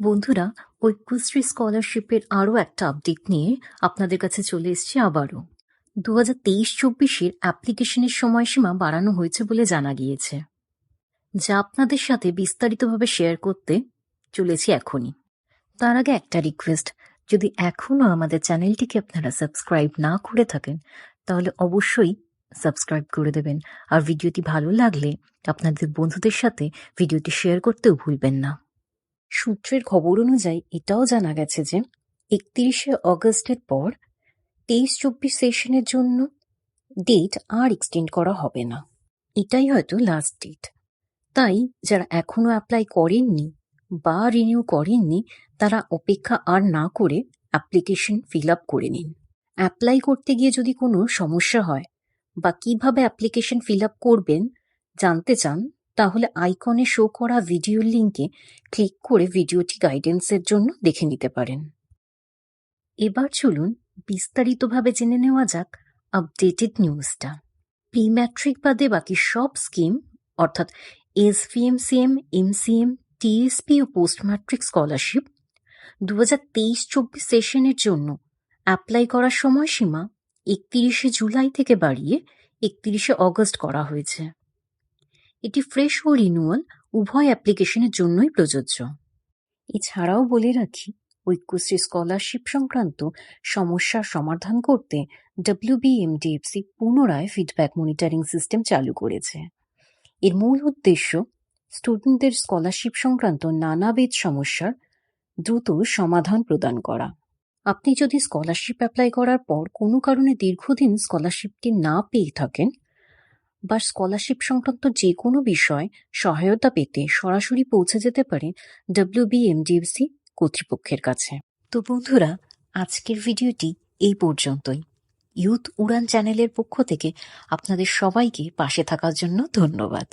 বন্ধুরা ঐক্যশ্রী স্কলারশিপের আরও একটা আপডেট নিয়ে আপনাদের কাছে চলে এসেছি আবারও। দু হাজার তেইশ চব্বিশের অ্যাপ্লিকেশনের সময়সীমা বাড়ানো হয়েছে বলে জানা গিয়েছে। যা আপনাদের সাথে বিস্তারিতভাবে শেয়ার করতে চলেছি এখনই। তার আগে একটা রিকোয়েস্ট যদি এখনও আমাদের চ্যানেলটিকে আপনারা সাবস্ক্রাইব না করে থাকেন, তাহলে অবশ্যই সাবস্ক্রাইব করে দেবেন। আর ভিডিওটি ভালো লাগলে আপনাদের বন্ধুদের সাথে ভিডিওটি শেয়ার করতেও ভুলবেন না। সূত্রের খবর অনুযায়ী এটাও জানা গেছে যে একত্রিশে অগস্টের পর তেইশ চব্বিশ সেশনের জন্য ডেট আর এক্সটেন্ড করা হবে না। এটাই হয়তো লাস্ট ডেট তাই যারা এখনও অ্যাপ্লাই করেননি বা রিনিউ করেননি, তারা অপেক্ষা আর না করে অ্যাপ্লিকেশন ফিল আপ করে নিন। অ্যাপ্লাই করতে গিয়ে যদি কোনো সমস্যা হয় বা কীভাবে অ্যাপ্লিকেশন ফিল আপ করবেন, জানতে চান তাহলে আইকনে শো করা ভিডিওর লিঙ্কে ক্লিক করে ভিডিওটি গাইডেন্সের জন্য দেখে নিতে পারেন। এবার চলুন বিস্তারিতভাবে জেনে নেওয়া যাক আপডেটেড নিউজটা প্রি ম্যাট্রিক বাদে বাকি সব স্কিম অর্থাৎ এসভিএমসিএম এমসিএম টিএসপি ও পোস্ট ম্যাট্রিক স্কলারশিপ দু হাজার তেইশ চব্বিশ সেশনের জন্য অ্যাপ্লাই করার সময়সীমা একত্রিশে জুলাই থেকে বাড়িয়ে একত্রিশে অগস্ট করা হয়েছে। এটি ফ্রেশ ও রিনুয়াল উভয় অ্যাপ্লিকেশনের জন্যই প্রযোজ্য। এছাড়াও বলে রাখি, ঐক্যশ্রী স্কলারশিপ সংক্রান্ত সমস্যার সমাধান করতে ডব্লিউবিএমডিএফসি পুনরায় ফিডব্যাক মনিটরিং সিস্টেম চালু করেছে। এর মূল উদ্দেশ্য স্টুডেন্টদের স্কলারশিপ সংক্রান্ত নানাবিধ সমস্যার দ্রুত সমাধান প্রদান করা। আপনি যদি স্কলারশিপ অ্যাপ্লাই করার পর কোনো কারণে দীর্ঘদিন স্কলারশিপটি না পেয়ে থাকেন বা স্কলারশিপ সংক্রান্ত যে কোনো বিষয় সহায়তা পেতে সরাসরি পৌঁছে যেতে পারে ডব্লিউবিএমডিএফসি কর্তৃপক্ষের কাছে। তো বন্ধুরা, আজকের ভিডিওটি এই পর্যন্তই। ইউথ উড়ান চ্যানেলের পক্ষ থেকে আপনাদের সবাইকে পাশে থাকার জন্য ধন্যবাদ।